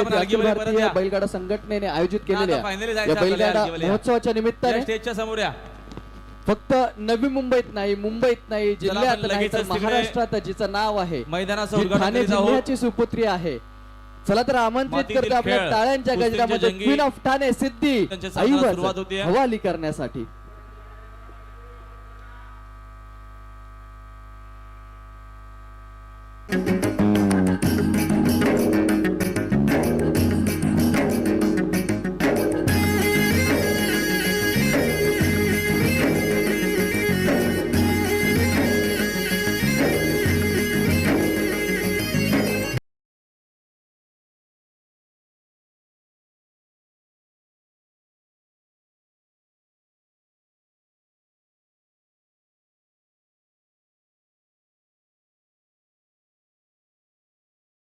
आपण अखिल भारतीय बैलगाडा संघटनेने आयोजित केलेल्या या बैलगाडा महोत्सवाच्या निमित्ताने स्टेजच्या समोर या. फक्त नवी मुंबईत नाही मुंबईत नाही जिल्ह्यात नाही तर महाराष्ट्रात जिचं नाव आहे. मैदानाचं ठाणे जिल्ह्याची सुपुत्री आहे. चला तर आमंत्रित करतो आपल्या टाळ्यांच्या गजरामध्ये. क्वीन ऑफ ठाणे सिद्धी ऐवज हवाली करण्यासाठी.